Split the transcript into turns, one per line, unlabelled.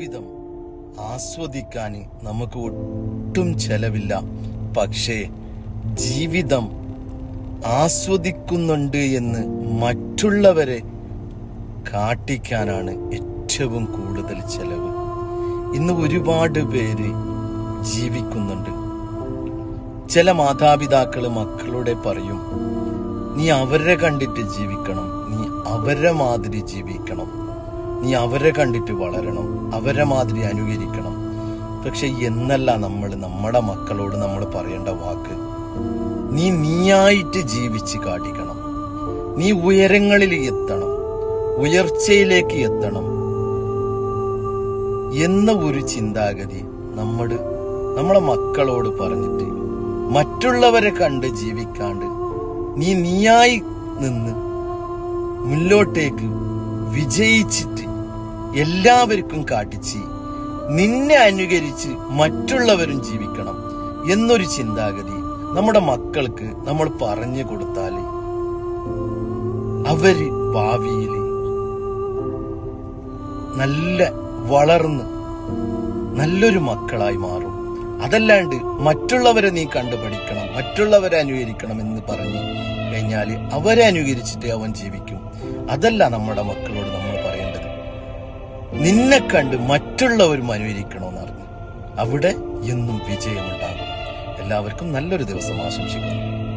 ജീവിതം ആസ്വദിക്കാൻ നമുക്ക് ഒട്ടും ചെലവില്ല. പക്ഷേ ജീവിതം ആസ്വദിക്കുന്നുണ്ട് എന്ന് മറ്റുള്ളവരെ കാട്ടിക്കാനാണ് ഏറ്റവും കൂടുതൽ ചെലവ്. ഇന്ന് ഒരുപാട് പേര് ജീവിക്കുന്നുണ്ട്. ചില മാതാപിതാക്കൾ മക്കളുടെ പറയും നീ അവരെ കണ്ടിട്ട് ജീവിക്കണം. നീ അവരെ മാതിരി ജീവിക്കണം. നീ അവരെ കണ്ടിട്ട് വളരണം അവരെ മാതിരി അനുകരിക്കണം. പക്ഷെ എന്നല്ല നമ്മൾ നമ്മുടെ മക്കളോട് നമ്മൾ പറയേണ്ട വാക്ക്. നീ നീയായിട്ട് ജീവിച്ച് കാട്ടിക്കണം. നീ ഉയരങ്ങളിൽ എത്തണം ഉയർച്ചയിലേക്ക് എത്തണം എന്ന ഒരു ചിന്താഗതി നമ്മൾ നമ്മളെ മക്കളോട് പറഞ്ഞിട്ട് മറ്റുള്ളവരെ കണ്ട് ജീവിക്കാണ്ട് നീ നീയായി നിന്ന് മുന്നോട്ടേക്ക് വിജയിച്ചിട്ട് എല്ലാവർക്കും കാട്ടിച്ച് നിന്നെ അനുകരിച്ച് മറ്റുള്ളവരും ജീവിക്കണം എന്നൊരു ചിന്താഗതി നമ്മുടെ മക്കൾക്ക് നമ്മൾ പറഞ്ഞു കൊടുത്താൽ അവർ ഭാവിയിൽ നല്ല വളർന്ന് നല്ലൊരു മക്കളായി മാറും. അതല്ലാണ്ട് മറ്റുള്ളവരെ നീ കണ്ടുപഠിക്കണം മറ്റുള്ളവരെ അനുകരിക്കണം എന്ന് പറഞ്ഞു കഴിഞ്ഞാൽ അവരെ അനുകരിച്ചിട്ട് അവൻ ജീവിക്കും. അതല്ല നമ്മുടെ മക്കളോട് നമ്മൾ നിന്നെ കണ്ട് മറ്റുള്ളവരും അനുകരിക്കണമെന്ന് അറിഞ്ഞു അവിടെ എന്നും വിജയമുണ്ടാകും. എല്ലാവർക്കും നല്ലൊരു ദിവസം ആശംസിക്കുന്നു.